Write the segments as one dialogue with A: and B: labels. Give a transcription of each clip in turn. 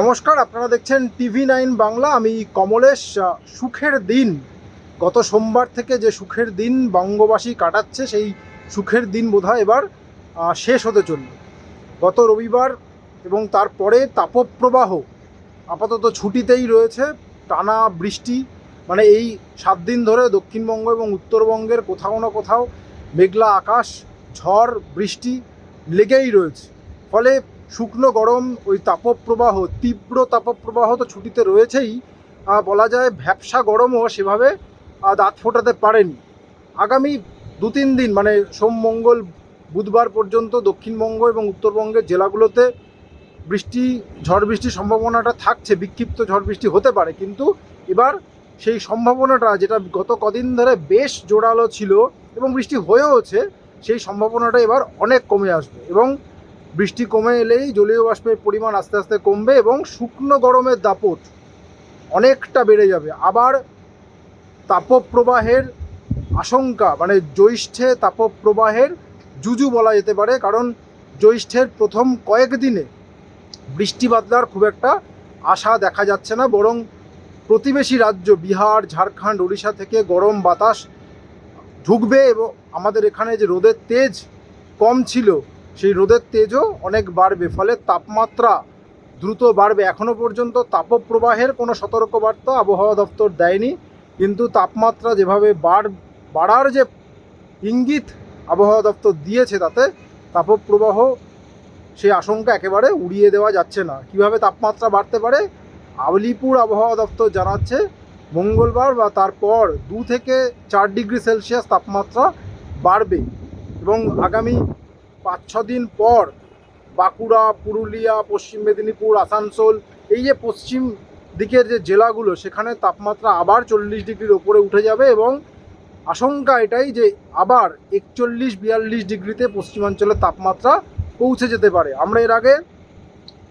A: নমস্কার, আপনারা দেখছেন টিভি নাইন বাংলা। আমি কমলেশ সুখের দিন। গত সোমবার থেকে যে সুখের দিন বঙ্গবাসী কাটাচ্ছে, সেই সুখের দিন বোধহয় এবার শেষ হতে চলল। গত রবিবার এবং তারপরে তাপপ্রবাহ আপাতত ছুটিতেই রয়েছে, টানা বৃষ্টি। মানে এই সাত দিন ধরে দক্ষিণবঙ্গ এবং উত্তরবঙ্গের কোথাও না কোথাও মেঘলা আকাশ, ঝড়, বৃষ্টি লেগেই রয়েছে। ফলে শুকনো গরম, ওই তাপপ্রবাহ, তীব্র তাপপ্রবাহ তো ছুটিতে রয়েছেই। বলা যায় ভ্যাবসা গরমও সেভাবে দাঁত ফোটাতে পারেনি। আগামী দু তিন দিন মানে সোম, মঙ্গল, বুধবার পর্যন্ত দক্ষিণবঙ্গ এবং উত্তরবঙ্গের জেলাগুলোতে বৃষ্টি, ঝড় বৃষ্টির সম্ভাবনাটা থাকছে, বিক্ষিপ্ত ঝড় বৃষ্টি হতে পারে। কিন্তু এবার সেই সম্ভাবনাটা, যেটা গত কদিন ধরে বেশ জোরালো ছিল এবং বৃষ্টি হয়েওছে, সেই সম্ভাবনাটা এবার অনেক কমে আসবে। এবং বৃষ্টি কমে এলেই জলীয় বাষ্পের পরিমাণ আস্তে আস্তে কমবে এবং শুকনো গরমের দাপট অনেকটা বেড়ে যাবে। আবার তাপপ্রবাহের আশঙ্কা মানে জ্যৈষ্ঠে তাপপ্রবাহের জুজু বলা যেতে পারে, কারণ জ্যৈষ্ঠের প্রথম কয়েকদিনে বৃষ্টি বাদলার খুব একটা আশা দেখা যাচ্ছে না, বরং প্রতিবেশী রাজ্য বিহার, ঝাড়খণ্ড, ওড়িশা থেকে গরম বাতাস ঢুকবে এবং আমাদের এখানে যে রোদের তেজ কম ছিল সেই রোদের তেজও অনেক বাড়বে, ফলে তাপমাত্রা দ্রুত বাড়বে। এখনও পর্যন্ত তাপপ্রবাহের কোনো সতর্কবার্তা আবহাওয়া দপ্তর দেয়নি, কিন্তু তাপমাত্রা যেভাবে বাড়, বাড়ার যে ইঙ্গিত আবহাওয়া দপ্তর দিয়েছে তাতে তাপপ্রবাহ সেই আশঙ্কা একেবারে উড়িয়ে দেওয়া যাচ্ছে না। কীভাবে তাপমাত্রা বাড়তে পারে? আলিপুর আবহাওয়া দপ্তর জানাচ্ছে, মঙ্গলবার বা তারপর দু থেকে চার ডিগ্রি সেলসিয়াস তাপমাত্রা বাড়বে এবং আগামী পাঁচ ছ দিন পর বাঁকুড়া, পুরুলিয়া, পশ্চিম মেদিনীপুর, আসানসোল, এই যে পশ্চিম দিকের যে জেলাগুলো, সেখানে তাপমাত্রা আবার চল্লিশ ডিগ্রির ওপরে উঠে যাবে এবং আশঙ্কা এটাই যে আবার একচল্লিশ, বিয়াল্লিশ ডিগ্রিতে পশ্চিমাঞ্চলের তাপমাত্রা পৌঁছে যেতে পারে। আমরা এর আগে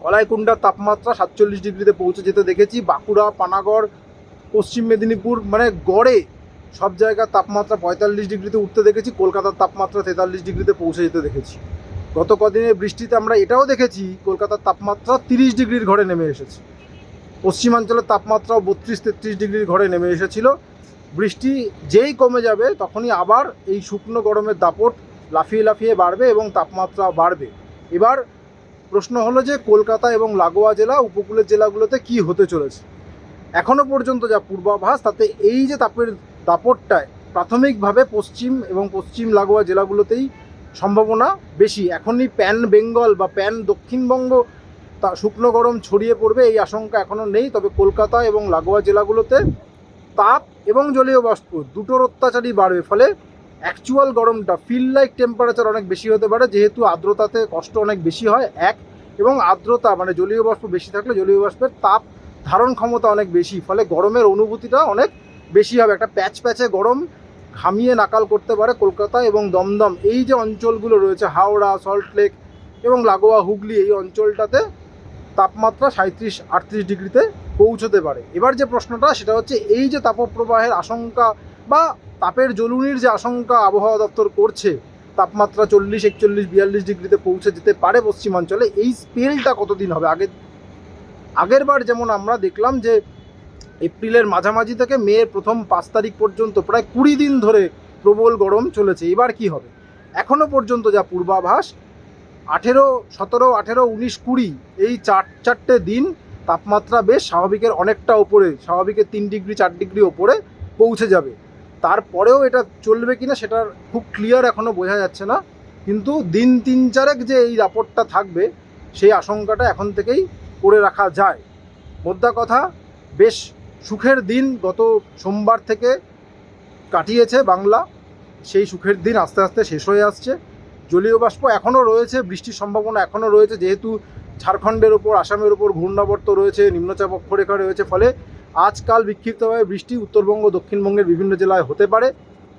A: কলাইকুণ্ডার তাপমাত্রা সাতচল্লিশ ডিগ্রিতে পৌঁছে যেতে দেখেছি। বাঁকুড়া, পানাগড়, পশ্চিম মেদিনীপুর মানে গড়ে সব জায়গার তাপমাত্রা পঁয়তাল্লিশ ডিগ্রিতে উঠতে দেখেছি, কলকাতার তাপমাত্রা তেতাল্লিশ ডিগ্রিতে পৌঁছে যেতে দেখেছি। গত কদিনের বৃষ্টিতে আমরা এটাও দেখেছি, কলকাতার তাপমাত্রা তিরিশ ডিগ্রির ঘরে নেমে এসেছে। পশ্চিমাঞ্চলের তাপমাত্রাও বত্রিশ তেত্রিশ ডিগ্রির ঘরে নেমে এসেছিল। বৃষ্টি যেই কমে যাবে, তখনই আবার এই শুকনো গরমের দাপট লাফিয়ে লাফিয়ে বাড়বে এবং তাপমাত্রা বাড়বে। এবার প্রশ্ন হলো যে, কলকাতা এবং লাগোয়া জেলা, উপকূলের জেলাগুলোতে কি হতে চলেছে? এখনও পর্যন্ত যা পূর্বাভাস, তাতে এই যে তাপের দাপটটায় প্রাথমিকভাবে পশ্চিম এবং পশ্চিম লাগোয়া জেলাগুলোতেই সম্ভাবনা বেশি। এখনই প্যান বেঙ্গল বা প্যান দক্ষিণবঙ্গ তা শুকনো গরম ছড়িয়ে পড়বে এই আশঙ্কা এখনও নেই। তবে কলকাতা এবং লাগোয়া জেলাগুলোতে তাপ এবং জলীয় বাষ্প দুটোর অত্যাচারই বাড়বে। ফলে অ্যাকচুয়াল গরমটা ফিল লাইক টেম্পারেচার অনেক বেশি হতে পারে। যেহেতু আর্দ্রতাতে কষ্ট অনেক বেশি হয়, এক, এবং আর্দ্রতা মানে জলীয় বাষ্প বেশি থাকলে জলীয় বাষ্পের তাপ ধারণ ক্ষমতা অনেক বেশি। ফলে গরমের অনুভূতিটা অনেক বেশি হবে। একটা প্যাচ প্যাচে গরম ঘামিয়ে নাকাল করতে পারে কলকাতা এবং দমদম। এই যে অঞ্চলগুলো রয়েছে, হাওড়া সল্টলেক এবং লাগোয়া, হুগলি, এই অঞ্চলটাতে তাপমাত্রা সাঁত্রিশ আটত্রিশ ডিগ্রিতে পৌঁছতে পারে। এবার যে প্রশ্নটা, সেটা হচ্ছে এই যে তাপপ্রবাহের আশঙ্কা বা তাপের জ্বলুনির যে আশঙ্কা আবহাওয়া দপ্তর করছে, তাপমাত্রা চল্লিশ, একচল্লিশ, বিয়াল্লিশ ডিগ্রিতে পৌঁছে যেতে পারে পশ্চিমাঞ্চলে, এই স্পেলটা কতদিন হবে? আগে আগের বার যেমন আমরা দেখলাম যে এপ্রিলের মাঝামাঝি থেকে মেয়ের প্রথম পাঁচ তারিখ পর্যন্ত প্রায় কুড়ি দিন ধরে প্রবল গরম চলেছে। এবার কি হবে? এখনও পর্যন্ত যা পূর্বাভাস, আঠেরো, সতেরো, আঠেরো, উনিশ, কুড়ি এই চার, চারটে দিন তাপমাত্রা বেশ স্বাভাবিকের অনেকটা ওপরে, স্বাভাবিকের তিন ডিগ্রি, চার ডিগ্রি ওপরে পৌঁছে যাবে। তারপরেও এটা চলবে কিনা সেটার খুব ক্লিয়ার এখনও বোঝা যাচ্ছে না। কিন্তু দিন তিন চারেক যে এই রাপটটা থাকবে, সেই আশঙ্কাটা এখন থেকেই করে রাখা যায়। মোদ্দা কথা, বেশ সুখের দিন গত সোমবার থেকে কাটিয়েছে বাংলা। সেই সুখের দিন আস্তে আস্তে শেষ হয়ে আসছে। জলীয় বাষ্প এখনও রয়েছে, বৃষ্টির সম্ভাবনা এখনও রয়েছে, যেহেতু ঝাড়খণ্ডের ওপর, আসামের ওপর ঘূর্ণাবর্ত রয়েছে, নিম্নচাপ অক্ষরেখা রয়েছে, ফলে আজকাল বিক্ষিপ্তভাবে বৃষ্টি উত্তরবঙ্গ, দক্ষিণবঙ্গের বিভিন্ন জেলায় হতে পারে।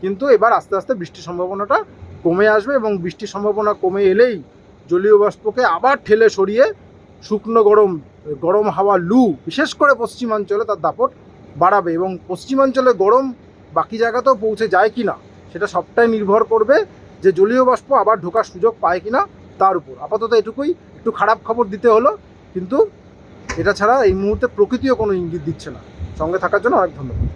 A: কিন্তু এবার আস্তে আস্তে বৃষ্টির সম্ভাবনাটা কমে আসবে এবং বৃষ্টির সম্ভাবনা কমে এলেই জলীয় বাষ্পকে আবার ঠেলে সরিয়ে শুকনো গরম গরম হাওয়া লু, বিশেষ করে পশ্চিমাঞ্চলে তার দাপট বাড়াবে এবং পশ্চিমাঞ্চলে গরম বাকি জায়গাতেও পৌঁছে যায় কি না সেটা সবটাই নির্ভর করবে যে জলীয় বাষ্প আবার ঢোকার সুযোগ পায় কি না তার উপর। আপাতত এটুকুই, একটু খারাপ খবর দিতে হলো, কিন্তু এটা ছাড়া এই মুহূর্তে প্রকৃতিও কোনো ইঙ্গিত দিচ্ছে না। সঙ্গে থাকার জন্য অনেক ধন্যবাদ।